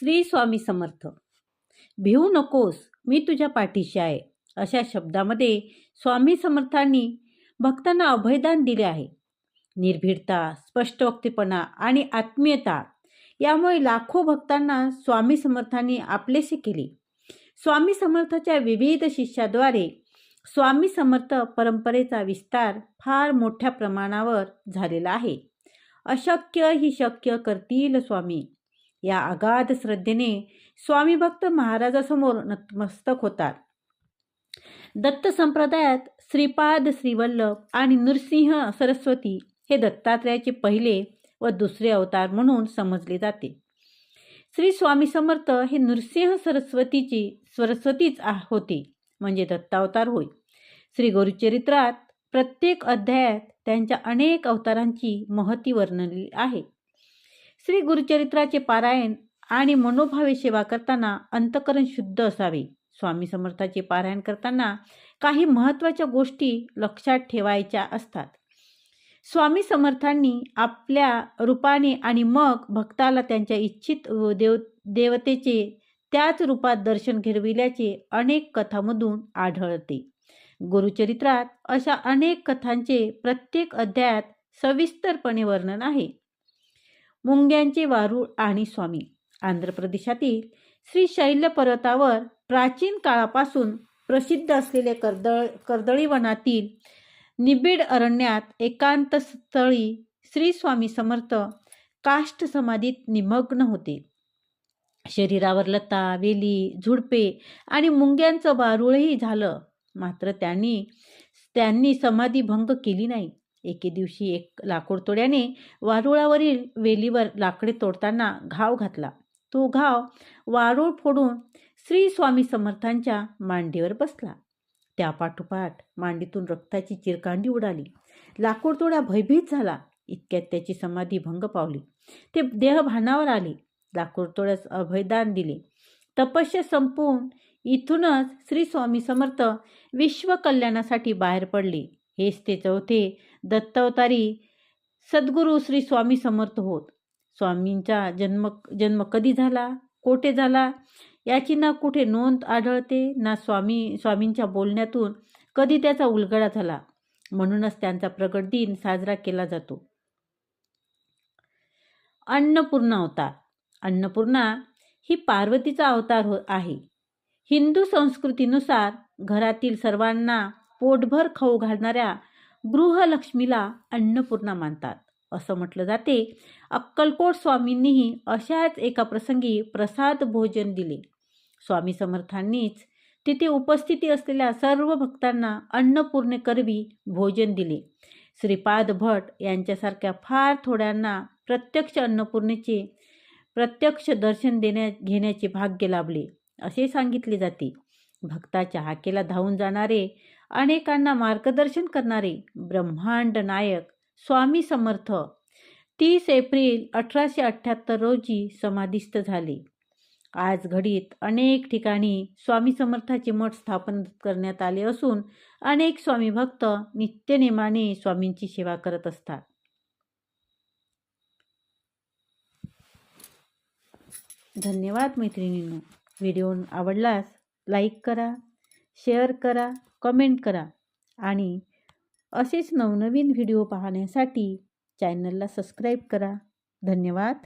श्री स्वामी समर्थ. भिवू नकोस मी तुझ्या पाठीशी आहे. अशा शब्दामध्ये स्वामी समर्थांनी भक्तांना अभयदान दिले आहे. निर्भीडता स्पष्ट वक्तेपणा आणि आत्मीयता यामुळे लाखो भक्तांना स्वामी समर्थांनी आपलेसे केले. स्वामी समर्थाच्या विविध शिष्याद्वारे स्वामी समर्थ परंपरेचा विस्तार फार मोठ्या प्रमाणावर झालेला आहे. अशक्य ही शक्य करतील स्वामी. या अगाध श्रद्धेने स्वामी भक्त महाराजासमोर नतमस्तक होतात. दत्त संप्रदायात श्रीपाद श्रीवल्लभ आणि नृसिंह सरस्वती हे दत्तात्रयाचे पहिले व दुसरे अवतार म्हणून समजले जाते. श्री स्वामी समर्थ हे नृसिंह सरस्वतीची सरस्वतीच होते म्हणजे दत्तावतार होय. श्री गुरुचरित्रात प्रत्येक अध्यायात त्यांच्या अनेक अवतारांची महती वर्णनली आहे. श्री गुरुचरित्राचे पारायण आणि मनोभावे सेवा करताना अंतकरण शुद्ध असावे. स्वामी समर्थाचे पारायण करताना काही महत्त्वाच्या गोष्टी लक्षात ठेवायच्या असतात. स्वामी समर्थांनी आपल्या रूपाने आणि मग भक्ताला त्यांच्या इच्छित देव देवतेचे त्याच रूपात दर्शन घडविल्याचे अनेक कथामधून आढळते. गुरुचरित्रात अशा अनेक कथांचे प्रत्येक अध्यायात सविस्तरपणे वर्णन आहे. मुंग्यांचे वारूळ आणि स्वामी. आंध्र प्रदेशातील श्री शैल्य पर्वतावर प्राचीन काळापासून प्रसिद्ध असलेले कर्दळ कर्दळी वनातील निबिड अरण्यात एकांत स्थळी श्री स्वामी समर्थ काष्ठ समाधीत निमग्न होते. शरीरावर लता वेली झुडपे आणि मुंग्यांचं वारुळही झालं. मात्र त्यांनी त्यांनी समाधी भंग केली नाही. एके दिवशी एक लाकूड तोड्याने वारुळावरील वेलीवर लाकडे तोडताना घाव घातला. तो घाव वारूळ फोडून श्री स्वामी समर्थांच्या मांडीवर बसला. त्या पाठोपाठ मांडीतून रक्ताची चिरकांडी उडाली. लाकूडतोडा भयभीत झाला. इतक्यात त्याची समाधी भंग पावली. ते देह भानावर आले लाकूडतोड्यास अभयदान दिले. तपस्या संपवून इथूनच श्री स्वामी समर्थ विश्व कल्याणासाठी बाहेर पडले. हेच ते चौथे दत्तावतारी सद्गुरू श्री स्वामी समर्थ होत. स्वामींचा जन्म जन्म कधी झाला? कोठे झाला? याची ना कुठे नोंद आढळते ना स्वामी स्वामींच्या बोलण्यातून कधी त्याचा उलगडा झाला? म्हणूनच त्यांचा प्रगट दिन साजरा केला जातो. अन्नपूर्णा अवतार. अन्नपूर्णा ही पार्वतीचा अवतार हो आहे. हिंदू संस्कृतीनुसार घरातील सर्वांना पोटभर खाऊ घालणाऱ्या गृहलक्ष्मीला अन्नपूर्णा मानतात. असं म्हटलं जाते. अक्कलकोट स्वामींनीही अशाच एका प्रसंगी प्रसाद भोजन दिले. स्वामी समर्थांनीच तिथे उपस्थिती असलेल्या सर्व भक्तांना अन्नपूर्णे करवी भोजन दिले. श्रीपाद भट यांच्यासारख्या फार थोड्यांना प्रत्यक्ष अन्नपूर्णेचे प्रत्यक्ष दर्शन देण्या घेण्याचे भाग्य लाभले असे सांगितले जाते. भक्ताच्या हाकेला धावून जाणारे अनेकांना मार्गदर्शन करणारे ब्रह्मांड नायक स्वामी समर्थ तीस एप्रिल अठराशे अठ्ठ्याहत्तर रोजी समाधिस्थ झाले. आज घडीत अनेक ठिकाणी स्वामी समर्थाचे मठ स्थापन करण्यात आले असून अनेक स्वामी भक्त नित्यनेमाने स्वामींची सेवा करत असतात. धन्यवाद मैत्रिणींनो. व्हिडिओ आवडलास लाईक करा शेअर करा कमेंट करा. आणि असेच नवनवीन व्हिडिओ पाहण्यासाठी चॅनलला सबस्क्राईब करा. धन्यवाद.